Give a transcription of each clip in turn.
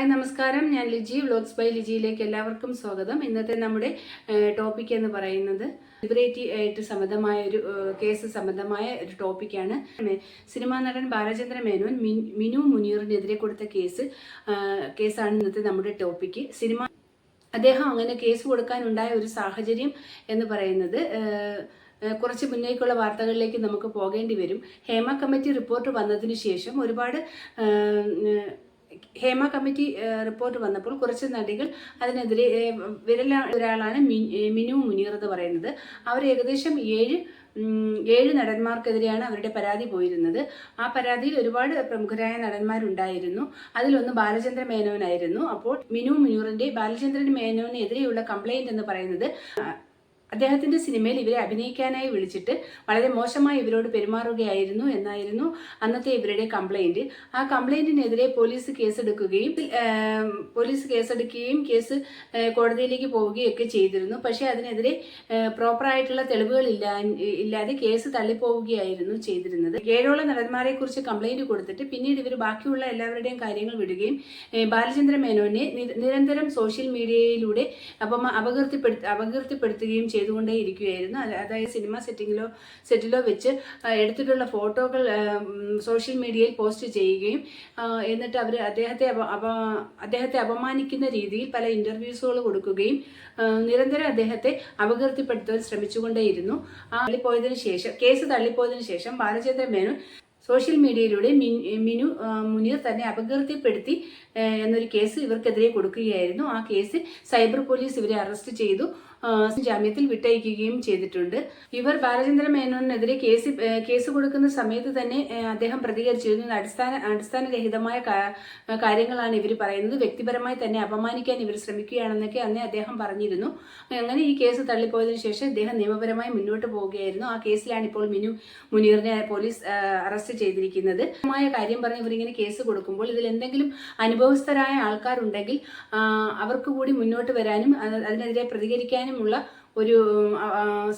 Hi നമസ്കാരം. ഞാൻ Liji vlogs by ലിജിയിലേക്ക് എല്ലാവർക്കും സ്വാഗതം. ഇന്നത്തെ നമ്മുടെ ടോപ്പിക് എന്ന് പറയുന്നത് ലിബറേറ്റി ആയിട്ട് സംബന്ധമായ ഒരു കേസ് സംബന്ധമായ ഒരു ടോപ്പിക്കാണ് സിനിമാ നടൻ ബാലചന്ദ്ര മേനോൻ മിനു മുനീറിനെതിരെ കൊടുത്ത കേസ് കേസാണ് ഇന്നത്തെ നമ്മുടെ ടോപ്പിക് സിനിമ അദ്ദേഹം അങ്ങനെ കേസ് കൊടുക്കാനുണ്ടായ ഒരു സാഹചര്യം എന്ന് പറയുന്നത് കുറച്ച് മുന്നേക്കുള്ള വാർത്തകളിലേക്ക് നമുക്ക് പോകേണ്ടി വരും. ഹേമ കമ്മിറ്റി റിപ്പോർട്ട് വന്നതിന് ശേഷം ഒരുപാട് ഹേമ കമ്മിറ്റി റിപ്പോർട്ട് വന്നപ്പോൾ കുറച്ച് നടികൾ അതിനെതിരെ വിരല ഒരാളാണ് മിനു മുനീർ എന്ന് പറയുന്നത്. അവർ ഏകദേശം ഏഴ് ഏഴ് നടന്മാർക്കെതിരെയാണ് അവരുടെ പരാതി പോയിരുന്നത്. ആ പരാതിയിൽ ഒരുപാട് പ്രമുഖരായ നടന്മാരുണ്ടായിരുന്നു. അതിലൊന്ന് ബാലചന്ദ്ര മേനോനായിരുന്നു അപ്പോൾ മിനു മുനീറിന്റെ ബാലചന്ദ്രൻ മേനോനെതിരെയുള്ള കംപ്ലൈന്റ് എന്ന് പറയുന്നത് അദ്ദേഹത്തിന്റെ സിനിമയിൽ ഇവരെ അഭിനയിക്കാനായി വിളിച്ചിട്ട് വളരെ മോശമായി ഇവരോട് പെരുമാറുകയായിരുന്നു എന്നായിരുന്നു അന്നത്തെ ഇവരുടെ കംപ്ലൈന്റ്. ആ കംപ്ലൈന്റിനെതിരെ പോലീസ് കേസെടുക്കുകയും പോലീസ് കേസെടുക്കുകയും കേസ് കോടതിയിലേക്ക് പോവുകയും ഒക്കെ ചെയ്തിരുന്നു. പക്ഷേ അതിനെതിരെ പ്രോപ്പറായിട്ടുള്ള തെളിവുകൾ ഇല്ല ഇല്ലാതെ കേസ് തള്ളിപ്പോവുകയായിരുന്നു ചെയ്തിരുന്നത്. ഏഴോളം നടന്മാരെ കുറിച്ച് കംപ്ലൈന്റ് കൊടുത്തിട്ട് പിന്നീട് ഇവർ ബാക്കിയുള്ള എല്ലാവരുടെയും കാര്യങ്ങൾ വിടുകയും ബാലചന്ദ്ര മേനോനെ നിരന്തരം സോഷ്യൽ മീഡിയയിലൂടെ അപ്പം അപകീർത്തിപ്പെടുത്ത അപകീർത്തിപ്പെടുത്തുകയും ചെയ്തുകൊണ്ടേ ഇരിക്കുകയായിരുന്നു അത് അതായത് സിനിമ സെറ്റിങ്ങിലോ സെറ്റിലോ വെച്ച് എടുത്തിട്ടുള്ള ഫോട്ടോകൾ സോഷ്യൽ മീഡിയയിൽ പോസ്റ്റ് ചെയ്യുകയും എന്നിട്ട് അവർ അദ്ദേഹത്തെ അദ്ദേഹത്തെ അപമാനിക്കുന്ന രീതിയിൽ പല ഇന്റർവ്യൂസുകൾ കൊടുക്കുകയും നിരന്തരം അദ്ദേഹത്തെ അപകീർത്തിപ്പെടുത്താൻ ശ്രമിച്ചുകൊണ്ടേയിരുന്നു. ആ തള്ളിപ്പോയതിനു ശേഷം കേസ് തള്ളിപ്പോയതിനു ശേഷം ബാലചന്ദ്ര മേനോൻ സോഷ്യൽ മീഡിയയിലൂടെ മിനു മുനീർ തന്നെ അപകീർത്തിപ്പെടുത്തി എന്നൊരു കേസ് ഇവർക്കെതിരെ കൊടുക്കുകയായിരുന്നു. ആ കേസിൽ സൈബർ പോലീസ് ഇവരെ അറസ്റ്റ് ചെയ്തു. ജാമ്യത്തിൽ വിട്ടയക്കുകയും ചെയ്തിട്ടുണ്ട്. ഇവർ ബാലചന്ദ്ര മേനോനെതിരെ കേസ് കേസ് കൊടുക്കുന്ന സമയത്ത് തന്നെ അദ്ദേഹം പ്രതികരിച്ചിരുന്നു. അടിസ്ഥാന അടിസ്ഥാനരഹിതമായ കാര്യങ്ങളാണ് ഇവർ പറയുന്നത്. വ്യക്തിപരമായി തന്നെ അപമാനിക്കാൻ ഇവർ ശ്രമിക്കുകയാണെന്നൊക്കെ അന്നേ അദ്ദേഹം പറഞ്ഞിരുന്നു. അങ്ങനെ ഈ കേസ് തള്ളിപ്പോയതിനു ശേഷം അദ്ദേഹം നിയമപരമായി മുന്നോട്ട് പോവുകയായിരുന്നു. ആ കേസിലാണ് ഇപ്പോൾ മിനു മുനീറിനെ പോലീസ് അറസ്റ്റ് ചെയ്തിരിക്കുന്നത്. കാര്യം പറഞ്ഞ് ഇവരിങ്ങനെ കേസ് കൊടുക്കുമ്പോൾ ഇതിൽ എന്തെങ്കിലും അനുഭവസ്ഥരായ ആൾക്കാരുണ്ടെങ്കിൽ അവർക്ക് കൂടി മുന്നോട്ട് വരാനും അതിനെതിരെ അതിനെതിരെ പ്രതികരിക്കാനുമുള്ള ഒരു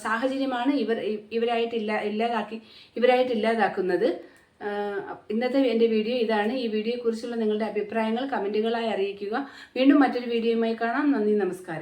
സാഹചര്യമാണ് ഇവർ ഇവരായിട്ട് ഇല്ല ഇല്ലാതാക്കി ഇവരായിട്ട് ഇല്ലാതാക്കുന്നത് ഇന്നത്തെ എന്റെ വീഡിയോ ഇതാണ്. ഈ വീഡിയോയെക്കുറിച്ചുള്ള നിങ്ങളുടെ അഭിപ്രായങ്ങൾ കമന്റുകളായി അറിയിക്കുക. വീണ്ടും മറ്റൊരു വീഡിയോയുമായി കാണാം. നന്ദി നമസ്കാരം.